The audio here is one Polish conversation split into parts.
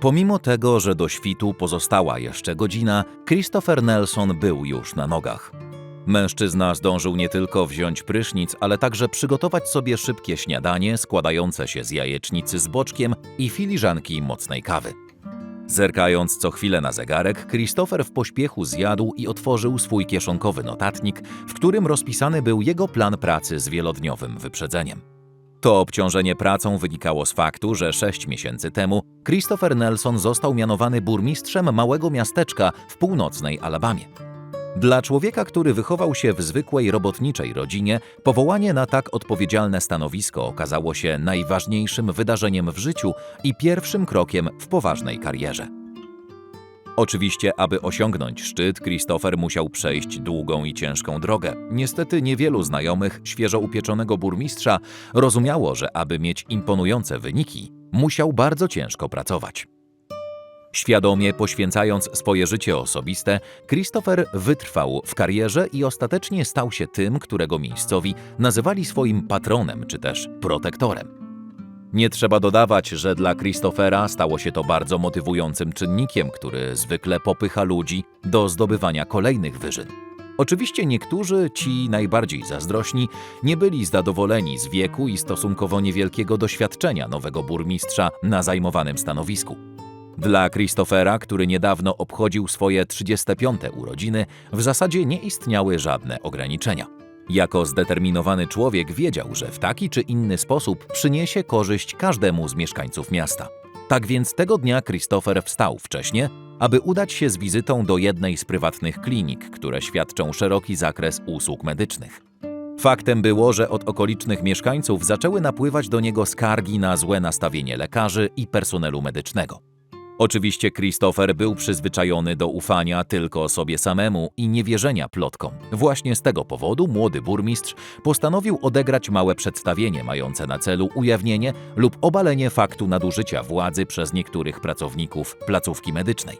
Pomimo tego, że do świtu pozostała jeszcze godzina, Christopher Nelson był już na nogach. Mężczyzna zdążył nie tylko wziąć prysznic, ale także przygotować sobie szybkie śniadanie składające się z jajecznicy z boczkiem i filiżanki mocnej kawy. Zerkając co chwilę na zegarek, Christopher w pośpiechu zjadł i otworzył swój kieszonkowy notatnik, w którym rozpisany był jego plan pracy z wielodniowym wyprzedzeniem. To obciążenie pracą wynikało z faktu, że sześć miesięcy temu Christopher Nelson został mianowany burmistrzem małego miasteczka w północnej Alabamie. Dla człowieka, który wychował się w zwykłej robotniczej rodzinie, powołanie na tak odpowiedzialne stanowisko okazało się najważniejszym wydarzeniem w życiu i pierwszym krokiem w poważnej karierze. Oczywiście, aby osiągnąć szczyt, Christopher musiał przejść długą i ciężką drogę. Niestety niewielu znajomych świeżo upieczonego burmistrza rozumiało, że aby mieć imponujące wyniki, musiał bardzo ciężko pracować. Świadomie poświęcając swoje życie osobiste, Christopher wytrwał w karierze i ostatecznie stał się tym, którego miejscowi nazywali swoim patronem czy też protektorem. Nie trzeba dodawać, że dla Christophera stało się to bardzo motywującym czynnikiem, który zwykle popycha ludzi do zdobywania kolejnych wyżyn. Oczywiście niektórzy, ci najbardziej zazdrośni, nie byli zadowoleni z wieku i stosunkowo niewielkiego doświadczenia nowego burmistrza na zajmowanym stanowisku. Dla Christophera, który niedawno obchodził swoje 35. urodziny, w zasadzie nie istniały żadne ograniczenia. Jako zdeterminowany człowiek wiedział, że w taki czy inny sposób przyniesie korzyść każdemu z mieszkańców miasta. Tak więc tego dnia Christopher wstał wcześnie, aby udać się z wizytą do jednej z prywatnych klinik, które świadczą szeroki zakres usług medycznych. Faktem było, że od okolicznych mieszkańców zaczęły napływać do niego skargi na złe nastawienie lekarzy i personelu medycznego. Oczywiście Christopher był przyzwyczajony do ufania tylko sobie samemu i niewierzenia plotkom. Właśnie z tego powodu młody burmistrz postanowił odegrać małe przedstawienie mające na celu ujawnienie lub obalenie faktu nadużycia władzy przez niektórych pracowników placówki medycznej.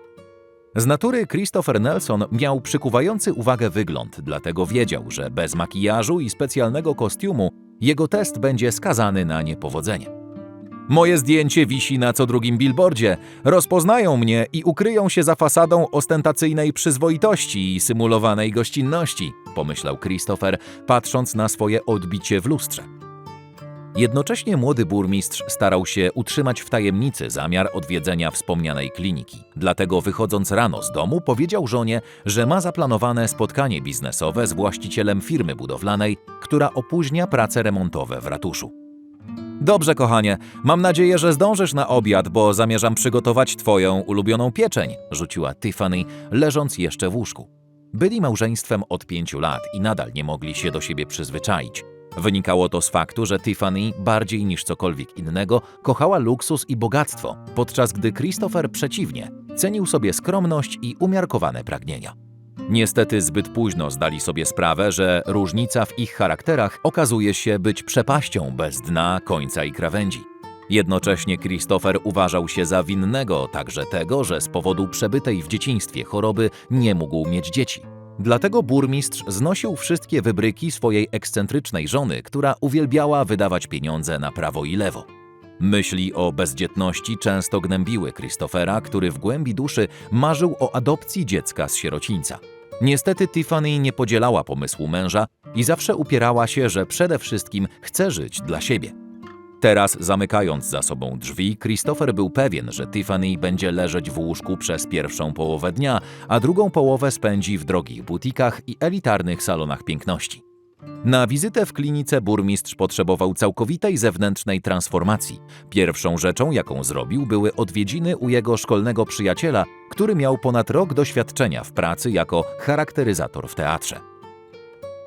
Z natury Christopher Nelson miał przykuwający uwagę wygląd, dlatego wiedział, że bez makijażu i specjalnego kostiumu jego test będzie skazany na niepowodzenie. Moje zdjęcie wisi na co drugim billboardzie. Rozpoznają mnie i ukryją się za fasadą ostentacyjnej przyzwoitości i symulowanej gościnności, pomyślał Christopher, patrząc na swoje odbicie w lustrze. Jednocześnie młody burmistrz starał się utrzymać w tajemnicy zamiar odwiedzenia wspomnianej kliniki. Dlatego wychodząc rano z domu powiedział żonie, że ma zaplanowane spotkanie biznesowe z właścicielem firmy budowlanej, która opóźnia prace remontowe w ratuszu. Dobrze, kochanie. Mam nadzieję, że zdążysz na obiad, bo zamierzam przygotować twoją ulubioną pieczeń, rzuciła Tiffany, leżąc jeszcze w łóżku. Byli małżeństwem od pięciu lat i nadal nie mogli się do siebie przyzwyczaić. Wynikało to z faktu, że Tiffany bardziej niż cokolwiek innego kochała luksus i bogactwo, podczas gdy Christopher przeciwnie, cenił sobie skromność i umiarkowane pragnienia. Niestety zbyt późno zdali sobie sprawę, że różnica w ich charakterach okazuje się być przepaścią bez dna, końca i krawędzi. Jednocześnie Christopher uważał się za winnego także tego, że z powodu przebytej w dzieciństwie choroby nie mógł mieć dzieci. Dlatego burmistrz znosił wszystkie wybryki swojej ekscentrycznej żony, która uwielbiała wydawać pieniądze na prawo i lewo. Myśli o bezdzietności często gnębiły Christophera, który w głębi duszy marzył o adopcji dziecka z sierocińca. Niestety Tiffany nie podzielała pomysłu męża i zawsze upierała się, że przede wszystkim chce żyć dla siebie. Teraz, zamykając za sobą drzwi, Christopher był pewien, że Tiffany będzie leżeć w łóżku przez pierwszą połowę dnia, a drugą połowę spędzi w drogich butikach i elitarnych salonach piękności. Na wizytę w klinice burmistrz potrzebował całkowitej zewnętrznej transformacji. Pierwszą rzeczą, jaką zrobił, były odwiedziny u jego szkolnego przyjaciela, który miał ponad rok doświadczenia w pracy jako charakteryzator w teatrze.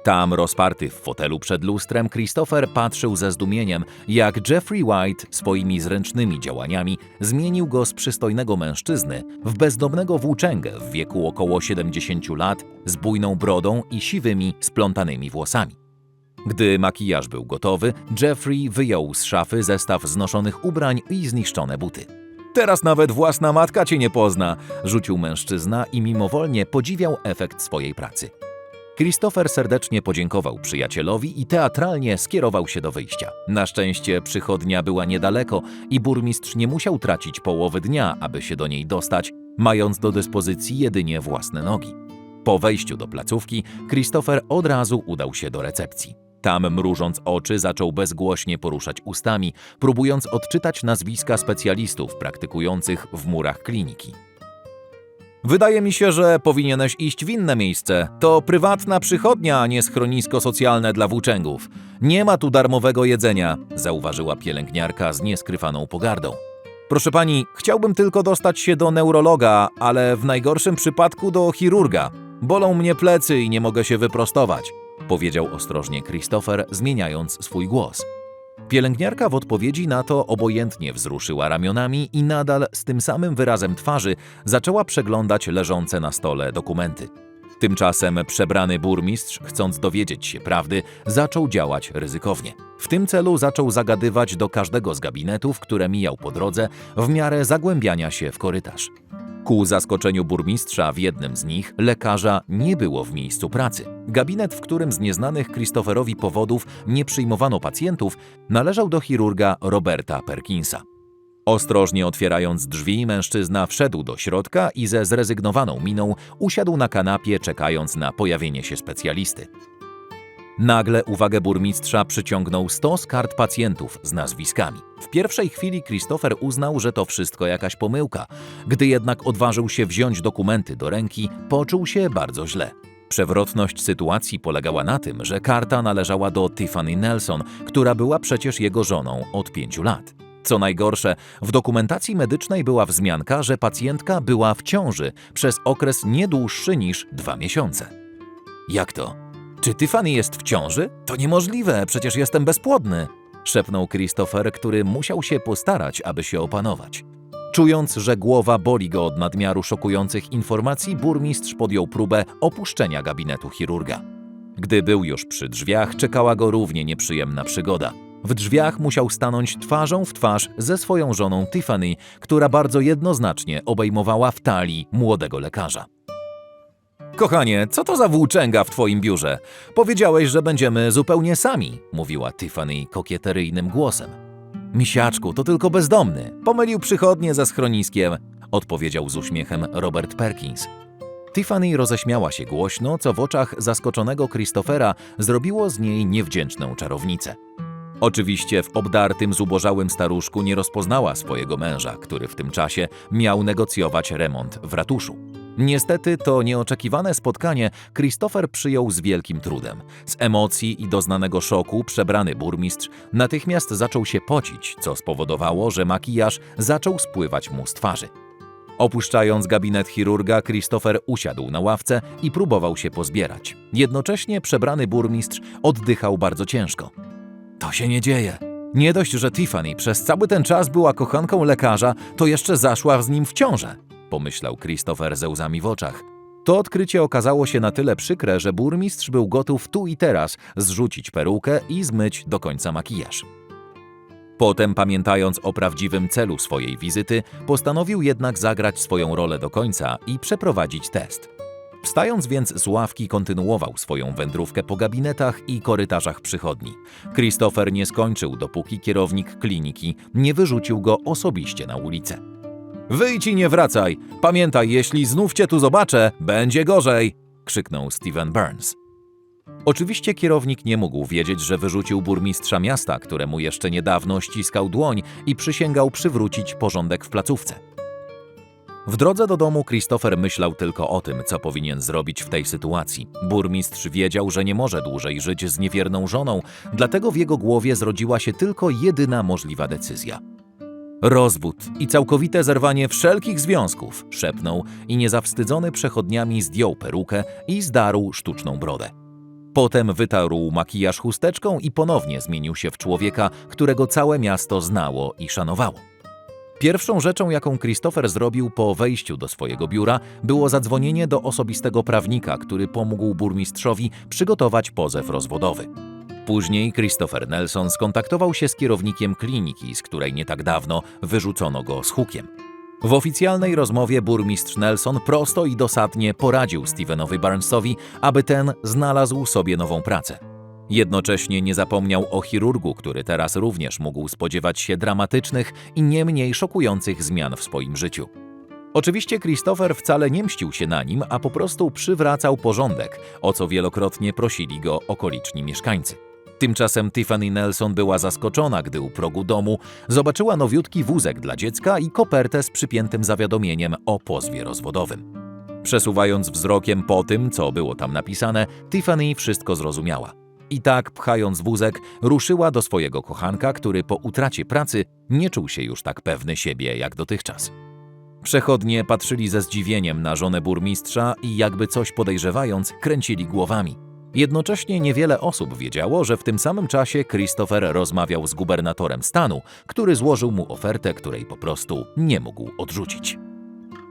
Tam, rozparty w fotelu przed lustrem, Christopher patrzył ze zdumieniem, jak Jeffrey White swoimi zręcznymi działaniami zmienił go z przystojnego mężczyzny w bezdomnego włóczęgę w wieku około 70 lat z bujną brodą i siwymi, splątanymi włosami. Gdy makijaż był gotowy, Jeffrey wyjął z szafy zestaw znoszonych ubrań i zniszczone buty. Teraz nawet własna matka cię nie pozna, rzucił mężczyzna i mimowolnie podziwiał efekt swojej pracy. Christopher serdecznie podziękował przyjacielowi i teatralnie skierował się do wyjścia. Na szczęście przychodnia była niedaleko i burmistrz nie musiał tracić połowy dnia, aby się do niej dostać, mając do dyspozycji jedynie własne nogi. Po wejściu do placówki, Christopher od razu udał się do recepcji. Tam, mrużąc oczy, zaczął bezgłośnie poruszać ustami, próbując odczytać nazwiska specjalistów praktykujących w murach kliniki. Wydaje mi się, że powinieneś iść w inne miejsce. To prywatna przychodnia, a nie schronisko socjalne dla włóczęgów. Nie ma tu darmowego jedzenia, zauważyła pielęgniarka z nieskrywaną pogardą. Proszę pani, chciałbym tylko dostać się do neurologa, ale w najgorszym przypadku do chirurga. Bolą mnie plecy i nie mogę się wyprostować, powiedział ostrożnie Christopher, zmieniając swój głos. Pielęgniarka w odpowiedzi na to obojętnie wzruszyła ramionami i nadal z tym samym wyrazem twarzy zaczęła przeglądać leżące na stole dokumenty. Tymczasem przebrany burmistrz, chcąc dowiedzieć się prawdy, zaczął działać ryzykownie. W tym celu zaczął zagadywać do każdego z gabinetów, które mijał po drodze, w miarę zagłębiania się w korytarz. Ku zaskoczeniu burmistrza w jednym z nich lekarza nie było w miejscu pracy. Gabinet, w którym z nieznanych Christopherowi powodów nie przyjmowano pacjentów, należał do chirurga Roberta Perkinsa. Ostrożnie otwierając drzwi, mężczyzna wszedł do środka i ze zrezygnowaną miną usiadł na kanapie, czekając na pojawienie się specjalisty. Nagle uwagę burmistrza przyciągnął stos kart pacjentów z nazwiskami. W pierwszej chwili Christopher uznał, że to wszystko jakaś pomyłka. Gdy jednak odważył się wziąć dokumenty do ręki, poczuł się bardzo źle. Przewrotność sytuacji polegała na tym, że karta należała do Tiffany Nelson, która była przecież jego żoną od pięciu lat. Co najgorsze, w dokumentacji medycznej była wzmianka, że pacjentka była w ciąży przez okres nie dłuższy niż dwa miesiące. Jak to? Czy Tiffany jest w ciąży? To niemożliwe, przecież jestem bezpłodny, szepnął Christopher, który musiał się postarać, aby się opanować. Czując, że głowa boli go od nadmiaru szokujących informacji, burmistrz podjął próbę opuszczenia gabinetu chirurga. Gdy był już przy drzwiach, czekała go równie nieprzyjemna przygoda. W drzwiach musiał stanąć twarzą w twarz ze swoją żoną Tiffany, która bardzo jednoznacznie obejmowała w talii młodego lekarza. Kochanie, co to za włóczęga w twoim biurze? Powiedziałeś, że będziemy zupełnie sami, mówiła Tiffany kokieteryjnym głosem. Misiaczku, to tylko bezdomny. Pomylił przychodnie ze schroniskiem, odpowiedział z uśmiechem Robert Perkins. Tiffany roześmiała się głośno, co w oczach zaskoczonego Christophera zrobiło z niej niewdzięczną czarownicę. Oczywiście w obdartym, zubożałym staruszku nie rozpoznała swojego męża, który w tym czasie miał negocjować remont w ratuszu. Niestety to nieoczekiwane spotkanie Christopher przyjął z wielkim trudem. Z emocji i doznanego szoku przebrany burmistrz natychmiast zaczął się pocić, co spowodowało, że makijaż zaczął spływać mu z twarzy. Opuszczając gabinet chirurga, Christopher usiadł na ławce i próbował się pozbierać. Jednocześnie przebrany burmistrz oddychał bardzo ciężko. To się nie dzieje. Nie dość, że Tiffany przez cały ten czas była kochanką lekarza, to jeszcze zaszła z nim w ciążę, pomyślał Christopher ze łzami w oczach. To odkrycie okazało się na tyle przykre, że burmistrz był gotów tu i teraz zrzucić perukę i zmyć do końca makijaż. Potem, pamiętając o prawdziwym celu swojej wizyty, postanowił jednak zagrać swoją rolę do końca i przeprowadzić test. Wstając więc z ławki, kontynuował swoją wędrówkę po gabinetach i korytarzach przychodni. Christopher nie skończył, dopóki kierownik kliniki nie wyrzucił go osobiście na ulicę. Wyjdź i nie wracaj! Pamiętaj, jeśli znów cię tu zobaczę, będzie gorzej! krzyknął Steven Burns. Oczywiście kierownik nie mógł wiedzieć, że wyrzucił burmistrza miasta, któremu jeszcze niedawno ściskał dłoń i przysięgał przywrócić porządek w placówce. W drodze do domu Christopher myślał tylko o tym, co powinien zrobić w tej sytuacji. Burmistrz wiedział, że nie może dłużej żyć z niewierną żoną, dlatego w jego głowie zrodziła się tylko jedyna możliwa decyzja. Rozwód i całkowite zerwanie wszelkich związków, szepnął i niezawstydzony przechodniami zdjął perukę i zdarł sztuczną brodę. Potem wytarł makijaż chusteczką i ponownie zmienił się w człowieka, którego całe miasto znało i szanowało. Pierwszą rzeczą, jaką Christopher zrobił po wejściu do swojego biura, było zadzwonienie do osobistego prawnika, który pomógł burmistrzowi przygotować pozew rozwodowy. Później Christopher Nelson skontaktował się z kierownikiem kliniki, z której nie tak dawno wyrzucono go z hukiem. W oficjalnej rozmowie burmistrz Nelson prosto i dosadnie poradził Stevenowi Barnesowi, aby ten znalazł sobie nową pracę. Jednocześnie nie zapomniał o chirurgu, który teraz również mógł spodziewać się dramatycznych i nie mniej szokujących zmian w swoim życiu. Oczywiście Christopher wcale nie mścił się na nim, a po prostu przywracał porządek, o co wielokrotnie prosili go okoliczni mieszkańcy. Tymczasem Tiffany Nelson była zaskoczona, gdy u progu domu zobaczyła nowiutki wózek dla dziecka i kopertę z przypiętym zawiadomieniem o pozwie rozwodowym. Przesuwając wzrokiem po tym, co było tam napisane, Tiffany wszystko zrozumiała. I tak, pchając wózek, ruszyła do swojego kochanka, który po utracie pracy nie czuł się już tak pewny siebie jak dotychczas. Przechodnie patrzyli ze zdziwieniem na żonę burmistrza i jakby coś podejrzewając, kręcili głowami. Jednocześnie niewiele osób wiedziało, że w tym samym czasie Christopher rozmawiał z gubernatorem stanu, który złożył mu ofertę, której po prostu nie mógł odrzucić.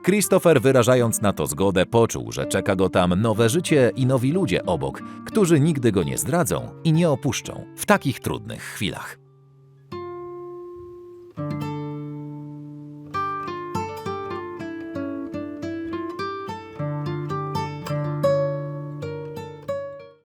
Christopher, wyrażając na to zgodę, poczuł, że czeka go tam nowe życie i nowi ludzie obok, którzy nigdy go nie zdradzą i nie opuszczą w takich trudnych chwilach.